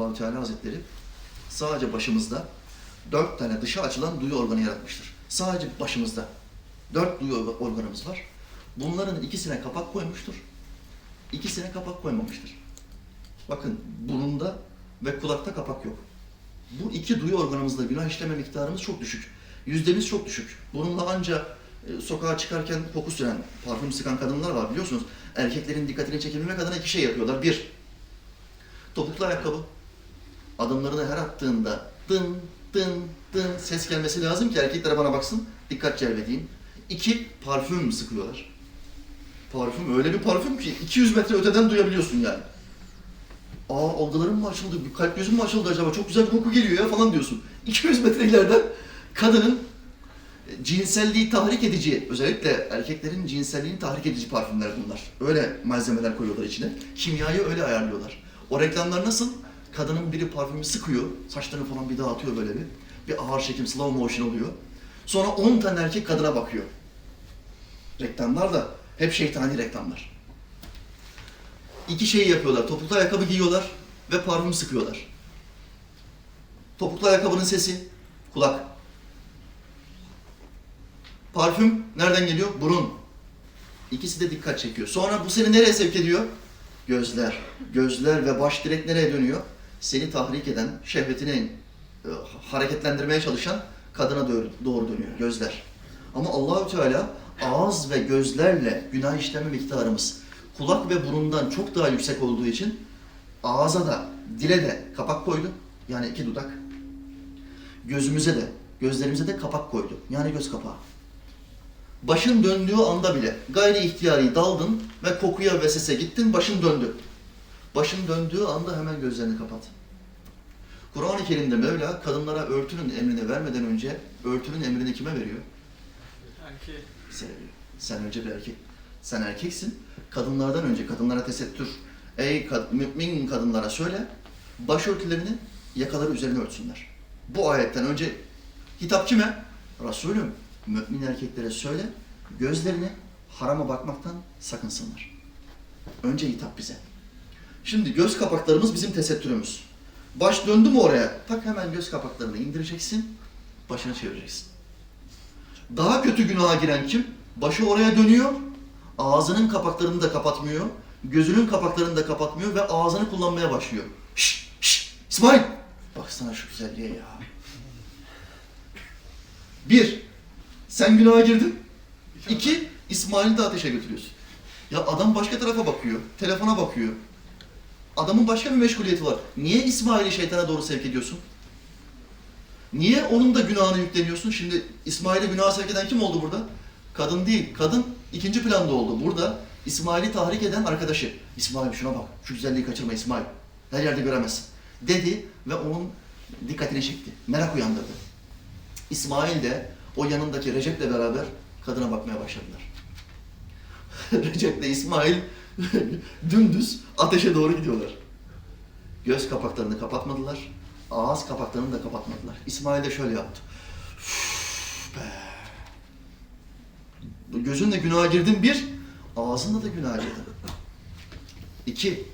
Allahu Teala Hazretleri sadece başımızda dört tane dışa açılan duyu organı yaratmıştır. Sadece başımızda dört duyu orga- organımız var. Bunların ikisine kapak koymuştur. İkisine kapak koymamıştır. Bakın burunda ve kulakta kapak yok. Bu iki duyu organımızda günah işleme miktarımız çok düşük. Yüzdemiz çok düşük. Bununla anca e, sokağa çıkarken koku süren, parfüm sıkan kadınlar var biliyorsunuz. Erkeklerin dikkatini çekebilmek adına iki şey yapıyorlar. Bir, topuklu ayakkabı. Adımlarını her attığında dın dın dın ses gelmesi lazım ki erkekler bana baksın, dikkat celbedeyim. İki, parfüm sıkıyorlar. Parfüm öyle bir parfüm ki 200 metre öteden duyabiliyorsun yani. Aa algılarım mı açıldı, kalp gözüm mü açıldı acaba? Çok güzel bir koku geliyor ya falan diyorsun. 200 metre ileriden kadının e, cinselliği tahrik edici, özellikle erkeklerin cinselliğini tahrik edici parfümler bunlar. Öyle malzemeler koyuyorlar içine. Kimyayı öyle ayarlıyorlar. O reklamlar nasıl? Kadının biri parfümü sıkıyor, saçlarını falan bir dağıtıyor böyle bir. Bir ağır çekim, slow motion oluyor. Sonra 10 tane erkek kadına bakıyor. Reklamlar da hep şeytani reklamlar. İki şey yapıyorlar. Topuklu ayakkabı giyiyorlar ve parfüm sıkıyorlar. Topuklu ayakkabının sesi kulak. Parfüm nereden geliyor? Burun. İkisi de dikkat çekiyor. Sonra bu seni nereye sevk ediyor? Gözler. Gözler ve baş direkt nereye dönüyor? Seni tahrik eden, şehvetini e, hareketlendirmeye çalışan kadına doğru, doğru dönüyor. Gözler. Ama Allahü Teala ağız ve gözlerle günah işleme miktarımız kulak ve burundan çok daha yüksek olduğu için ağza da dile de kapak koydu. Yani iki dudak. Gözümüze de, gözlerimize de kapak koydu. Yani göz kapağı. Başın döndüğü anda bile gayri ihtiyari daldın ve kokuya ve sese gittin, başın döndü. Başın döndüğü anda hemen gözlerini kapat. Kur'an-ı Kerim'de Mevla kadınlara örtünün emrini vermeden önce örtünün emrini kime veriyor? Erkeğe. Sen, sen önce bir erkek. Sen erkeksin. Kadınlardan önce kadınlara tesettür. Ey kad- mümin kadınlara söyle. Başörtülerini yakaları üzerine örtsünler. Bu ayetten önce hitap kime? Resulüm. Mümin erkeklere söyle. Gözlerini harama bakmaktan sakınsınlar. Önce hitap bize. Şimdi göz kapaklarımız bizim tesettürümüz. Baş döndü mü oraya? Tak hemen göz kapaklarını indireceksin. Başını çevireceksin. Daha kötü günaha giren kim? Başı oraya dönüyor, ağzının kapaklarını da kapatmıyor, gözünün kapaklarını da kapatmıyor ve ağzını kullanmaya başlıyor. Şşş, şşş, İsmail! Baksana şu güzelliğe ya. Bir, sen günaha girdin. İki, İsmail'i de ateşe götürüyorsun. Ya adam başka tarafa bakıyor, telefona bakıyor. Adamın başka bir meşguliyeti var. Niye İsmail'i şeytana doğru sevk ediyorsun? Niye onun da günahını yükleniyorsun? Şimdi İsmail'i günaha sevk eden kim oldu burada? Kadın değil. Kadın ikinci planda oldu. Burada İsmail'i tahrik eden arkadaşı. İsmail şuna bak. Şu güzelliği kaçırma İsmail. Her yerde göremezsin. Dedi ve onun dikkatini çekti. Merak uyandırdı. İsmail de o yanındaki Recep'le beraber kadına bakmaya başladılar. Recep'le İsmail dümdüz ateşe doğru gidiyorlar. Göz kapaklarını kapatmadılar. Ağız kapaklarını da kapatmadılar. İsmail de şöyle yaptı. Be. Gözünle günaha girdin bir, ağzınla da günaha girdin. İki,